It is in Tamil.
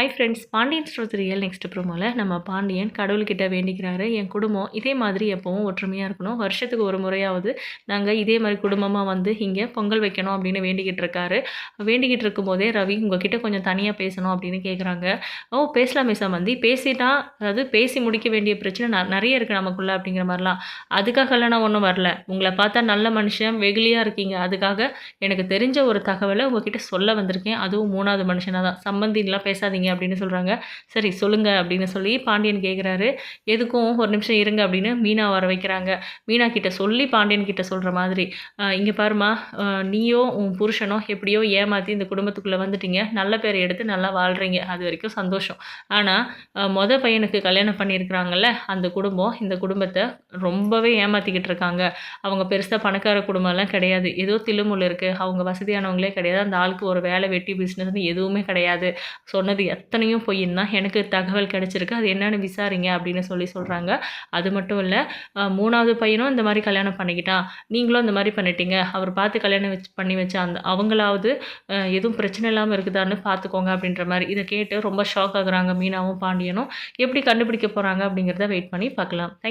Hi friends Pandian stores real next ப்ரோமோவில் நம்ம பாண்டியன் கடவுள்கிட்ட வேண்டிக்கிறாரு. என் குடும்பம் இதே மாதிரி எப்போவும் ஒற்றுமையாக இருக்கணும். வருஷத்துக்கு ஒரு முறையாவது நாங்கள் இதே மாதிரி குடும்பமாக வந்து இங்கே பொங்கல் வைக்கணும் அப்படின்னு வேண்டிக்கிட்டு இருக்காரு. வேண்டிக்கிட்டு இருக்கும்போதே ரவி உங்ககிட்ட கொஞ்சம் தனியாக பேசணும் அப்படின்னு கேட்குறாங்க ஓ பேசலாமே சம்மந்தி பேசிட்டா அதாவது பேசி முடிக்க வேண்டிய பிரச்சனை ந- நிறைய இருக்குது நமக்குள்ளே அப்படிங்கிற மாதிரிலாம். அதுக்காகலாம் நான் ஒன்றும் வரல. உங்களை பார்த்தா நல்ல மனுஷன் வெகுளியாக இருக்கீங்க. அதுக்காக எனக்கு தெரிஞ்ச ஒரு தகவலை உங்ககிட்ட சொல்ல வந்திருக்கேன். அதுவும் மூணாவது மனுஷனாக தான் சம்மந்தின்லாம் பேசாதீங்க. அப்படின்னு சொல்கிறாங்க சரி சொல்லுங்கள் அப்படின்னு சொல்லி பாண்டியன் கேட்குறாரு எதுக்கும் ஒரு நிமிஷம் இருங்க அப்படின்னு மீனா வர வைக்கிறாங்க. மீனா கிட்ட சொல்லி பாண்டியன் கிட்ட சொல்கிற மாதிரி இங்கே பாருமா நீயோ உன் புருஷனோ எப்படியோ ஏமாற்றி இந்த குடும்பத்துக்குள்ளே வந்துட்டீங்க. நல்ல பேர் எடுத்து நல்லா வாழ்கிறீங்க அது வரைக்கும் சந்தோஷம். ஆனால் மொதல் பையனுக்கு கல்யாணம் பண்ணியிருக்கிறாங்கல்ல அந்த குடும்பம் இந்த குடும்பத்தை ரொம்பவே ஏமாற்றிக்கிட்டு இருக்காங்க. அவங்க பெருசாக பணக்கார குடும்பம்லாம் கிடையாது. ஏதோ தில்லுமுள்ளு இருக்குது அவங்க வசதியானவங்களே கிடையாது. அந்த ஆளுக்கு ஒரு வேலை வெட்டி பிஸ்னஸ்னு எதுவுமே கிடையாது. சொன்னது எத்தனையும் பொய்ன்னு தான் எனக்கு தகவல் கிடச்சிருக்கு. அது என்னென்னு விசாரிங்க அப்படின்னு சொல்லி சொல்கிறாங்க அது மட்டும் இல்லை மூணாவது பையனும் இந்த மாதிரி கல்யாணம் பண்ணிக்கிட்டான். நீங்களும் இந்த மாதிரி பண்ணிட்டீங்க. அவர் பார்த்து கல்யாணம் வச்சு பண்ணி வச்ச அந்த அவங்களாவது எதுவும் பிரச்சனை இல்லாமல் இருக்குதான்னு பார்த்துக்கோங்க அப்படின்ற மாதிரி. இதை கேட்டு ரொம்ப ஷாக் ஆகுறாங்க மீனாவும் பாண்டியனும். எப்படி கண்டுபிடிக்க போகிறாங்க அப்படிங்கிறத வெயிட் பண்ணி பார்க்கலாம்.